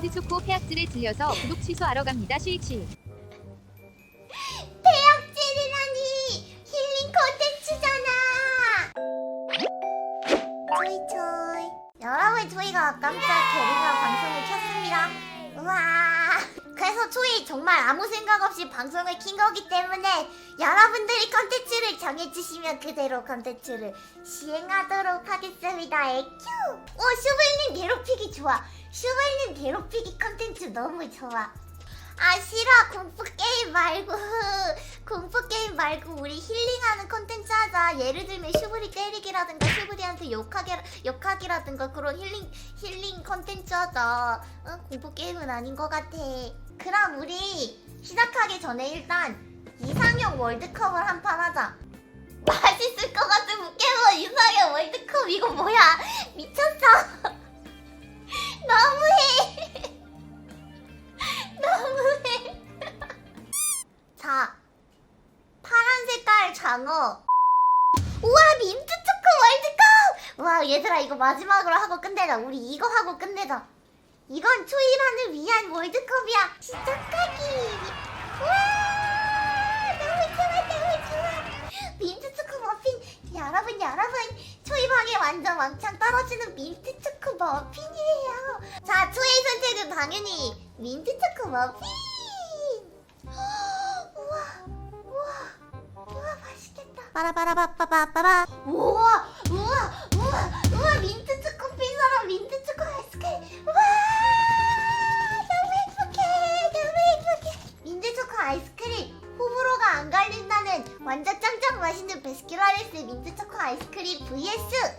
민트초코 폐악질에 질려서 구독 취소하러 갑니다. 실치. 폐악질이라니! 힐링 콘텐츠잖아! 조이 조이 여러분 조이가 깜짝 게릴라 방송을 켰습니다. 우와 그래서 조이 정말 아무 생각 없이 방송을 킨 거기 때문에 여러분들이 컨텐츠를 정해주시면 그대로 컨텐츠를 시행하도록 하겠습니다. 에큐! 오 슈블님 괴롭히기 좋아. 슈블님 괴롭히기 컨텐츠 너무 좋아. 아 싫어. 공포 게임 말고. 공포 게임 말고 우리 힐링하는 콘텐츠 하자. 예를 들면 슈브리 때리기라든가 슈브리한테 욕하기 욕하기라든가 그런 힐링 힐링 콘텐츠 하자. 응? 공포 게임은 아닌 것 같아 그럼 우리 시작하기 전에 일단 이상형 월드컵을 한 판 하자 맛있을 것 같은 포켓몬 이상형 월드컵 이거 뭐야 미쳤어 너무해 너무해. 자, 파란 색깔 장어. 우와, 민트 초코 월드컵! 와, 얘들아, 이거 마지막으로 하고 끝내자. 우리 이거 하고 끝내자. 이건 초이반을 위한 월드컵이야. 시작하기. 와, 너무 좋아, 너무 좋아. 민트 초코 머핀. 여러분, 여러분. 초이방에 완전 왕창 떨어지는 민트 초코 머핀이에요. 자, 초이 선택은 당연히 민트 초코 머핀. 우와, 우와, 우와, 맛있겠다. 빠라바라바빠바빠바. 우와, 우와, 스킨라빈스 민트 초코 아이스크림 vs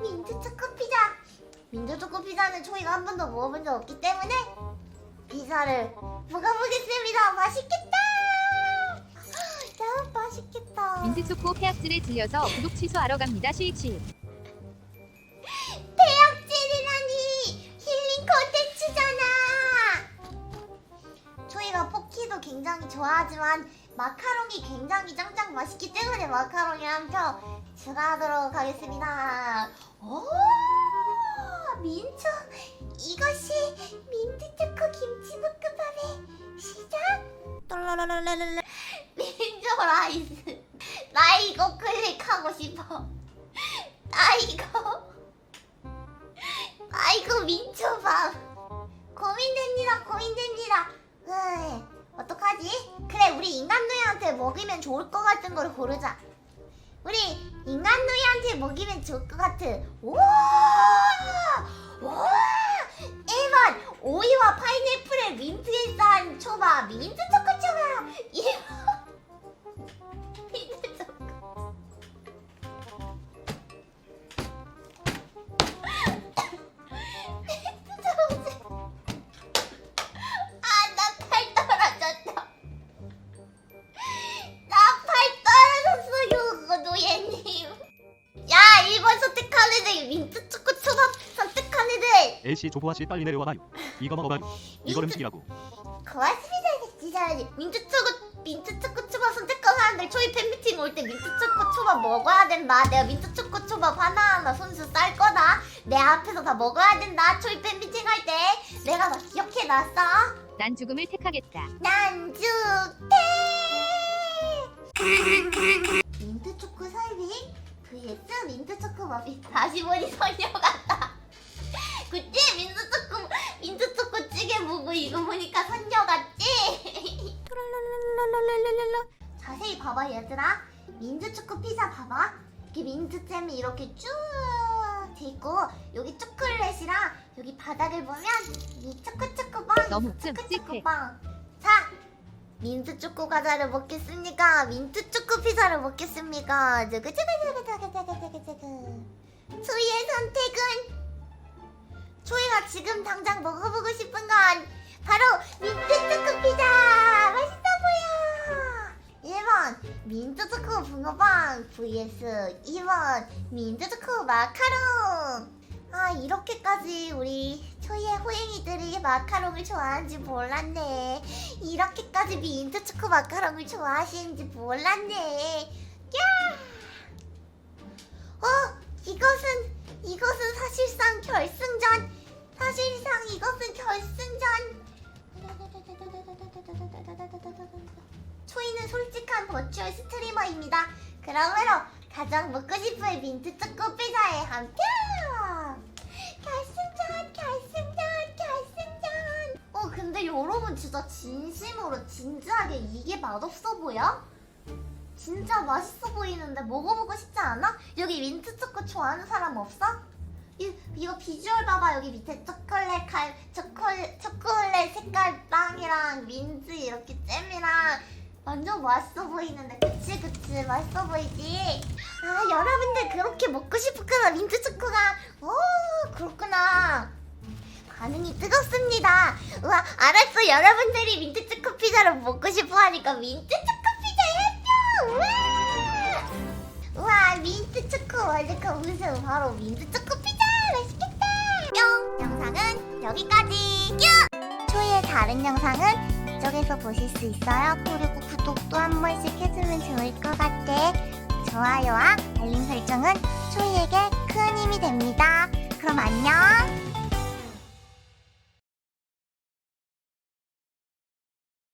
민트 초코 피자. 민트 초코 피자는 초이가 한 번도 먹어본 적 없기 때문에 피자를 먹어보겠습니다. 맛있겠다. 너무 맛있겠다. 민트초코 폐악질에 질려서 구독 취소하러 갑니다. 실치. 폐악질이라니 힐링 콘텐츠잖아. 초이가 포키도 굉장히 좋아하지만 마카롱이 굉장히 짱짱 맛있기 때문에 마카롱이 한표 추가하도록 하겠습니다. 오 민초 이것이 민트 초코 김치 볶음밥의 시작. 떨라라라라라 민초 라이스 나 이거 클릭하고 싶어. 나 이거 아이고 민초밥 고민됩니다 고민됩니다 으이, 어떡하지? 그래 우리 인간 누이한테 먹이면 좋을 것 같은 걸 고르자 우리 인간 누이한테 먹이면 좋을 것 같은 우 엘씨 조보아 씨 빨리 내려와봐요. 이거 먹어봐요. 이걸 음식이라고. 고맙습니다, 진짜. 민트 초코, 민트 초코 초밥 선택한 사람들 초이 팬미팅 올 때 민트 초코 초밥 먹어야 된다. 내가 민트 초코 초밥 하나하나 손수 쌀 거다. 내 앞에서 다 먹어야 된다. 초이 팬미팅 할 때. 내가 다 기억해놨어. 난 죽음을 택하겠다. 난 주태 민트 초코 설빙 vs 민트 초코 머핀 다시 보니 같다 그치 민트 초코 민트 초코 찌개 보고 이거 보니까 선녀 같지 자세히 봐봐 얘들아 민트 초코 피자 봐봐 이렇게 민트잼이 이렇게 쭉 돼있고 여기 초콜릿이랑 여기 바닥을 보면 이 초코초코빵. 초코초코빵 자 민트 초코 과자를 먹겠습니까? 민트 초코 피자를 먹겠습니까? 즈그즈그즈그즈그즈그즈그 초이의 선택은 초이가 지금 당장 먹어보고 싶은 건 바로 민트 초코 피자. 맛있어 보여. 1번 민트 초코 붕어빵. vs 2번 민트 초코 마카롱. 아 이렇게까지 우리 초이의 호행이들이 마카롱을 좋아하는지 몰랐네. 이렇게까지 민트 초코 마카롱을 좋아하시는지 몰랐네. 야! 어 이것은 이것은 사실상 결승전. 사실상 이것은 결승전. 초이는 솔직한 버추얼 스트리머입니다. 그러므로 가장 먹고 싶은 민트 초코 피자에 함께 결승전 결승전 결승전 어 근데 여러분 진짜 진심으로 진지하게 이게 맛없어 보여? 진짜 맛있어 보이는데 먹어보고 싶지 않아? 여기 민트 초코 좋아하는 사람 없어? 이, 이거 비주얼 봐봐. 여기 밑에 초콜릿 칼 초콜릿 초콜릿 색깔 빵이랑 민트 이렇게 잼이랑 완전 맛있어 보이는데. 그치 그치. 맛있어 보이지? 아 여러분들 그렇게 먹고 싶었구나. 민트 초코가. 오 그렇구나. 반응이 뜨겁습니다. 우와 알았어. 여러분들이 민트 초코 피자를 먹고 싶어 하니까 민트 초코 우와! 민트 초코 월드컵 우승 바로 민트 초코 피자! 맛있겠다! 뿅! 영상은 여기까지! 뿅 초이의 다른 영상은 이쪽에서 보실 수 있어요. 그리고 구독도 한 번씩 해주면 좋을 것 같아. 좋아요와 알림 설정은 초이에게 큰 힘이 됩니다. 그럼 안녕